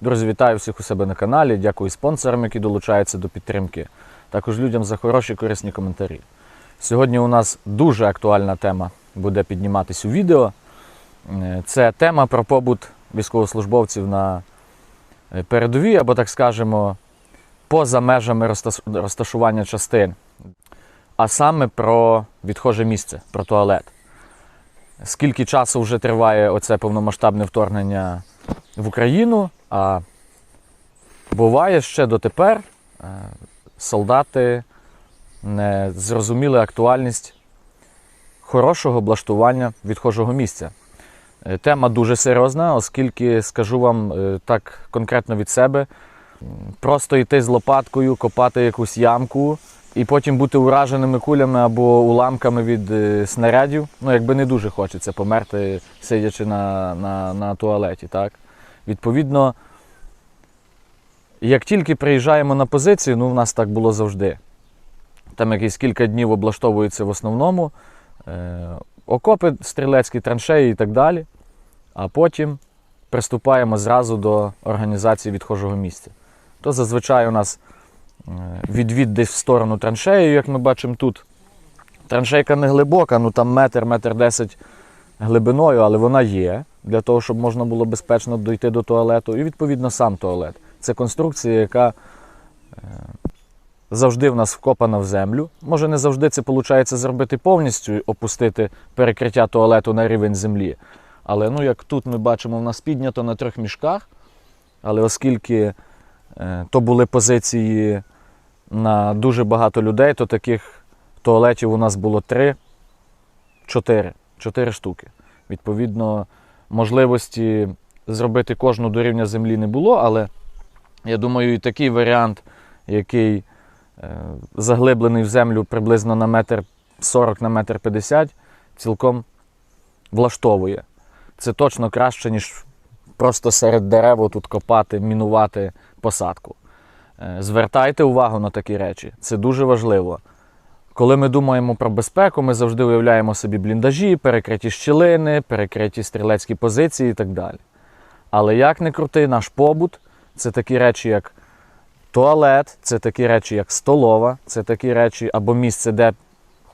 Друзі, вітаю всіх у себе на каналі. Дякую спонсорам, які долучаються до підтримки. Також людям за хороші корисні коментарі. Сьогодні у нас дуже актуальна тема буде підніматись у відео. Е, Це тема про побут військовослужбовців на е, передовій, або так скажемо, поза межами розташування частин. А саме про відхоже місце, про туалет. Скільки часу вже триває оце повномасштабне вторгнення в Україну, а буває ще дотепер е, солдати не зрозуміли актуальність хорошого облаштування відхожого місця. Е, Тема дуже серйозна, оскільки скажу вам е, так конкретно від себе, просто йти з лопаткою, копати якусь ямку і потім бути ураженими кулями або уламками від снарядів. Ну, якби не дуже хочеться померти, сидячи на, на, на туалеті. Так? Відповідно, як тільки приїжджаємо на позицію, ну в нас так було завжди. Там якісь кілька днів облаштовуються в основному е, окопи, стрілецькі траншеї і так далі. А потім приступаємо зразу до організації відхожого місця. То зазвичай у нас е, відвід десь в сторону траншеї, як ми бачимо тут. Траншейка не глибока, ну там метр, метр десять глибиною, але вона є для того, щоб можна було безпечно дойти до туалету. І відповідно сам туалет. Це конструкція, яка е, завжди в нас вкопана в землю. Може, не завжди це виходить зробити повністю, опустити перекриття туалету на рівень землі. Але ну, як тут ми бачимо, в нас піднято на трьох мішках. Але оскільки е, то були позиції на дуже багато людей, то таких туалетів у нас було три, чотири, чотири штуки. Відповідно, можливості зробити кожну до рівня землі не було, але я думаю, і такий варіант, який е, заглиблений в землю приблизно на метр 40 на метр 50, цілком влаштовує. Це точно краще, ніж просто серед дерев тут копати, мінувати посадку. Е, Звертайте увагу на такі речі, це дуже важливо. Коли ми думаємо про безпеку, ми завжди уявляємо собі бліндажі, перекриті щілини, перекриті стрілецькі позиції і так далі. Але як не крути, наш побут це такі речі, як туалет, це такі речі, як столова, це такі речі або місце, де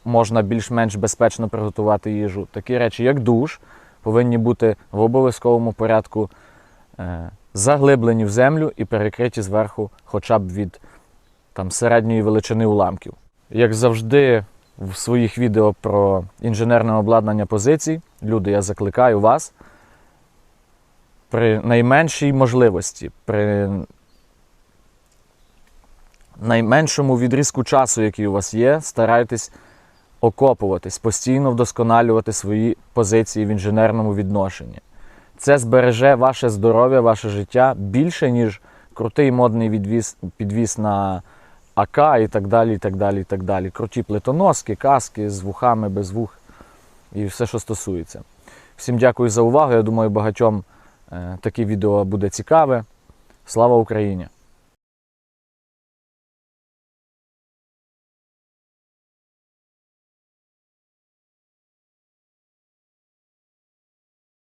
можна більш-менш безпечно приготувати їжу. Такі речі, як душ, повинні бути в обов'язковому порядку е, заглиблені в землю і перекриті зверху хоча б від там, середньої величини уламків. Як завжди, в своїх відео про інженерне обладнання позицій, люди, я закликаю вас при найменшій можливості, при найменшому відрізку часу, який у вас є, старайтесь окопуватись, постійно вдосконалювати свої позиції в інженерному відношенні. Це збереже ваше здоров'я, ваше життя більше, ніж крутий модний відвіз, підвіз на АК і так далі. і так далі, і так далі. Круті плитоноски, каски з вухами, без вух і все, що стосується. Всім дякую за увагу. Я думаю, багатьом е, таке відео буде цікаве. Слава Україні!